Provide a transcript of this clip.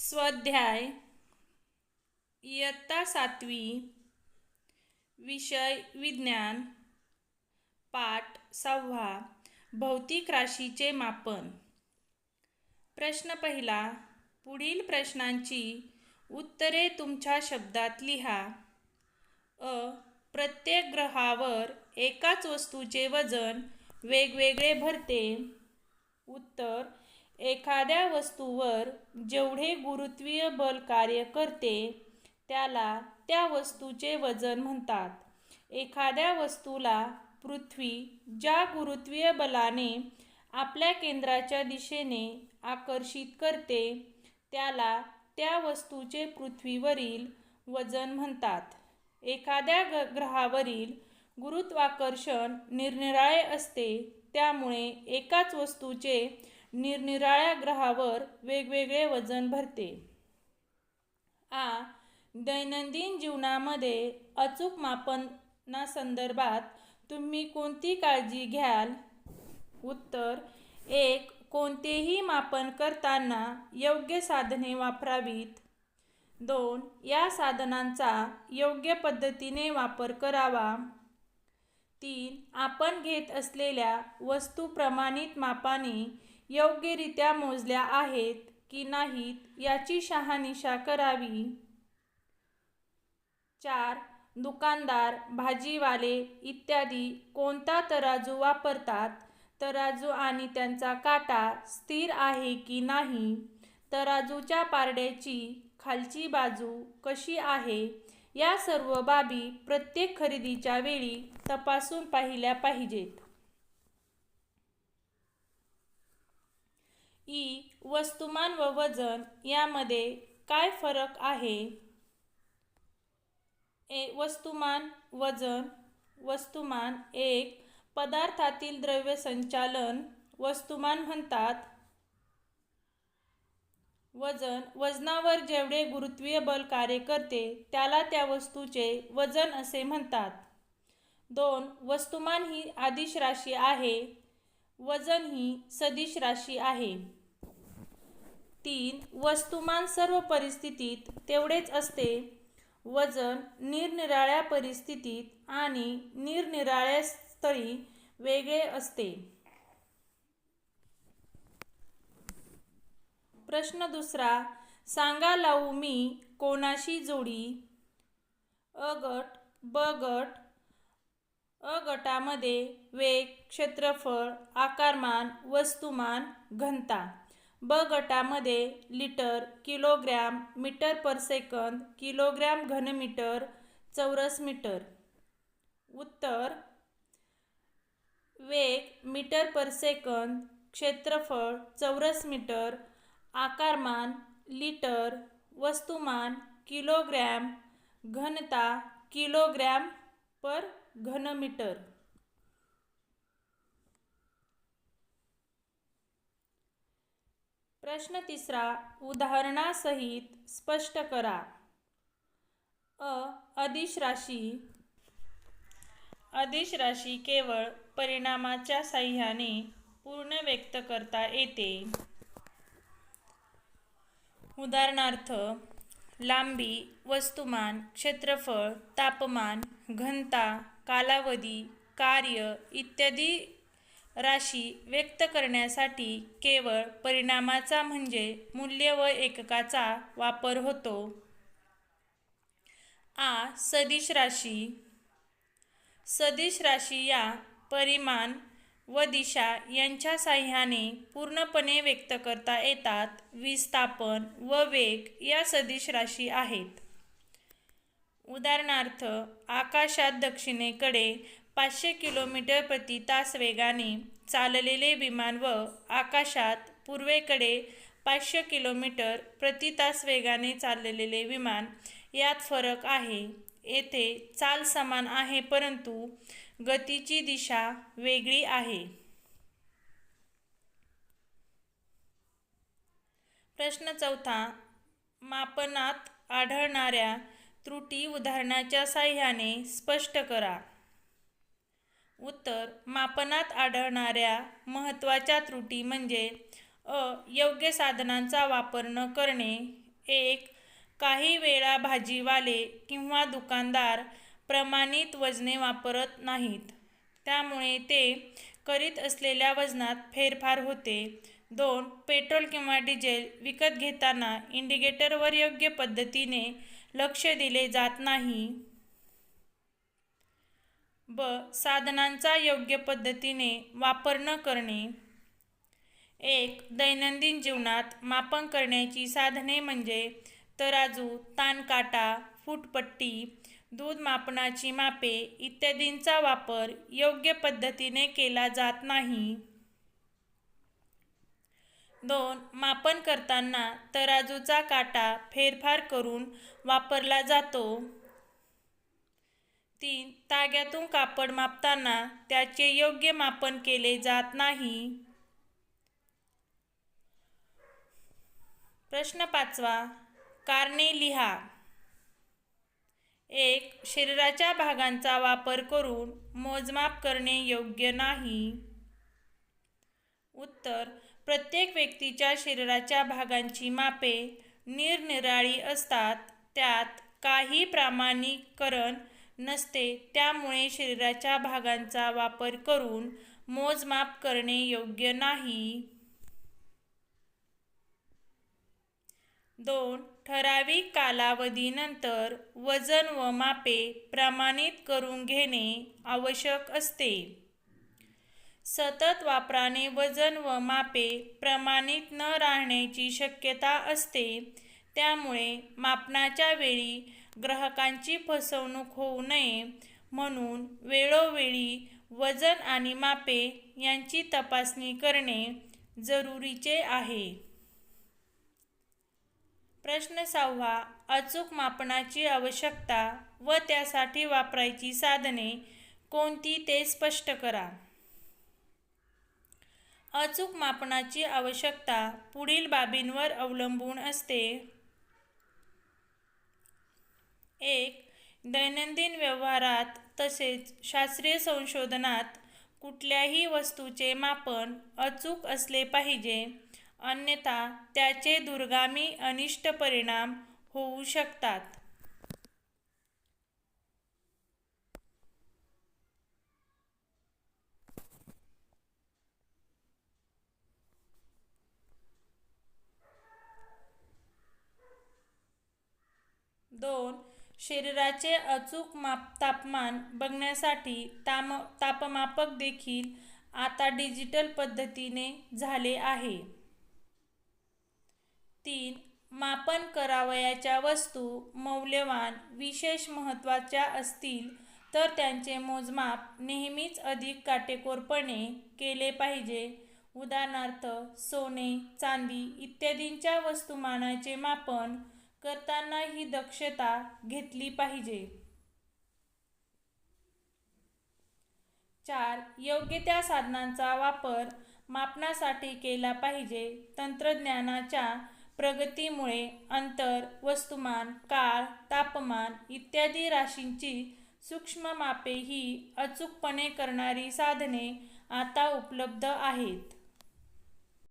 स्वाध्याय इयत्ता सातवी विषय विज्ञान पाठ सहावा भौतिक राशीचे मापन. प्रश्न पहिला पुढील प्रश्नांची उत्तरे तुमच्या शब्दात लिहा. अ प्रत्येक ग्रहावर एकाच वस्तूचे वजन वेगवेगळे भरते. उत्तर एखाद्या वस्तूवर जेवढे गुरुत्वीय बल कार्य करते त्याला त्या वस्तूचे वजन म्हणतात. एखाद्या वस्तूला पृथ्वी ज्या गुरुत्वीय बलाने आपल्या केंद्राच्या दिशेने आकर्षित करते त्याला त्या वस्तूचे पृथ्वीवरील वजन म्हणतात. एखाद्या ग ग्रहावरील गुरुत्वाकर्षण निरनिराळे असते त्यामुळे एकाच वस्तूचे निरनिराळ्या ग्रहावर वेगवेगळे वजन भरते. आ दैनंदिन जीवनामध्ये अचूक मापनासंदर्भात तुम्ही कोणती काळजी घ्याल? उत्तर एक कोणतेही मापन करताना योग्य साधने वापरावीत. दोन या साधनांचा योग्य पद्धतीने वापर करावा. तीन आपण घेत असलेल्या वस्तू प्रमाणित मापाने योग्यरित्या मोजल्या आहेत की नाहीत याची शहानिशा करावी. चार दुकानदार भाजीवाले इत्यादी कोणता तराजू वापरतात? तराजू आणि त्यांचा काटा स्थिर आहे की नाही? तराजूच्या पारड्याची खालची बाजू कशी आहे? या सर्व बाबी प्रत्येक खरेदीच्या वेळी तपासून पाहिल्या पाहिजेत. ई वस्तुमान व वजन यामध्ये काय फरक आहे? ए वस्तुमान वजन वस्तुमान एक पदार्थातील द्रव्य संचालन वस्तुमान म्हणतात. वजन वजनावर जेवढे गुरुत्वीय बल कार्य करते त्याला त्या वस्तूचे वजन असे म्हणतात. दोन वस्तुमान ही आदिश राशी आहे. वजन ही सदिश राशी आहे. तीन वस्तुमान सर्व परिस्थितीत तेवढेच असते. वजन निरनिराळ्या परिस्थितीत आणि निरनिराळ्या स्थळी वेगळे असते. प्रश्न दुसरा सांगा लावू मी कोणाशी जोडी? अ गट ब गट अ गटामध्ये वेग क्षेत्रफळ आकारमान वस्तुमान घनता. ब गटामध्ये litre kilogram metre per second kilogram घनमीटर चौरस मीटर. उत्तर. वेग मीटर पर सेकंद क्षेत्रफळ चौरस मीटर आकारमान लिटर वस्तुमान किलोग्रॅम घनता किलोग्रॅम पर घनमीटर. प्रश्न तिसरा उदाहरणासहित स्पष्ट करा. अ. अदिश राशी. अदिश राशी केवळ परिणामाच्या साह्याने पूर्ण व्यक्त करता येते. उदाहरणार्थ लांबी वस्तुमान क्षेत्रफळ तापमान घनता कालावधी कार्य इत्यादी राशी व्यक्त करण्यासाठी केवळ परिणामाचा म्हणजे मूल्य व एककाचा वापर होतो. आ. सदिश राशी. सदिश राशी या परिमाण व दिशा यांच्या साह्याने पूर्णपणे व्यक्त करता येतात. विस्थापन व वेग या सदिश राशी आहेत. उदाहरणार्थ आकाशात दक्षिणेकडे पाचशे किलोमीटर प्रति तास वेगाने चाललेले विमान व आकाशात पूर्वेकडे पाचशे किलोमीटर प्रति तास वेगाने चाललेले विमान यात फरक आहे. येथे चाल समान आहे परंतु गतीची दिशा वेगळी आहे. प्रश्न चौथा. मापनात आढळणाऱ्या त्रुटी उदाहरणाच्या साह्याने स्पष्ट करा. उत्तर मापनात आढळणाऱ्या महत्त्वाच्या त्रुटी म्हणजे अ योग्य साधनांचा वापर न करणे. एक काही वेळा भाजीवाले किंवा दुकानदार प्रमाणित वजने वापरत नाहीत. त्यामुळे ते करीत असलेल्या वजनात फेरफार होते. दोन पेट्रोल किंवा डिझेल विकत घेताना इंडिकेटरवर योग्य पद्धतीने लक्ष दिले जात नाही. ब साधनांचा योग्य पद्धतीने वापर न करणे. एक दैनंदिन जीवनात मापन करण्याची साधने म्हणजे तराजू ताणकाटा फूटपट्टी दूध मापनाची मापे इत्यादींचा वापर योग्य पद्धतीने केला जात नाही. दोन मापन करताना तराजूचा काटा फेरफार करून वापरला जातो. तीन ताग्यातून कापड मापताना त्याचे योग्य मापन केले जात नाही. प्रश्न पाचवा कारणे लिहा. एक शरीराच्या भागांचा वापर करून मोजमाप करणे योग्य नाही. उत्तर प्रत्येक व्यक्तीच्या शरीराच्या भागांची मापे निरनिराळी असतात. त्यात काही प्रामाणिकरण नसते त्यामुळे शरीराच्या भागांचा वापर करून मोजमाप करणे योग्य नाही. दोन ठराविक कालावधीनंतर वजन व मापे प्रमाणित करून घेणे आवश्यक असते. सतत वापराने वजन व मापे प्रमाणित न राहण्याची शक्यता असते. त्यामुळे मापनाच्या वेळी ग्राहकांची फसवणूक होऊ नये म्हणून वेळोवेळी वजन आणि मापे यांची तपासणी करणे जरुरीचे आहे. प्रश्न सहावा अचूक मापनाची आवश्यकता व त्यासाठी वापरायची साधने कोणती ते स्पष्ट करा. अचूक मापनाची आवश्यकता पुढील बाबींवर अवलंबून असते. एक दैनंदिन व्यवहारात तसेच शास्त्रीय संशोधनात कुठल्याही वस्तूचे मापन अचूक असले पाहिजे. अन्यथा त्याचे दूरगामी अनिष्ट परिणाम होऊ शकतात. दोन शरीराचे अचूक माप तापमान बघण्यासाठी ताम तापमापक देखील आता डिजिटल पद्धतीने झाले आहे. तीन मापन करावयाच्या वस्तू मौल्यवान विशेष महत्त्वाच्या असतील तर त्यांचे मोजमाप नेहमीच अधिक काटेकोरपणे केले पाहिजे. उदाहरणार्थ सोने चांदी इत्यादींच्या वस्तुमानाचे मापन करताना ही दक्षता घेतली पाहिजे. चार योग्य त्या साधनांचा वापर मापनासाठी केला पाहिजे. तंत्रज्ञानाच्या प्रगतीमुळे अंतर वस्तुमान काळ तापमान इत्यादी राशींची सूक्ष्म मापे ही अचूकपणे करणारी साधने आता उपलब्ध आहेत.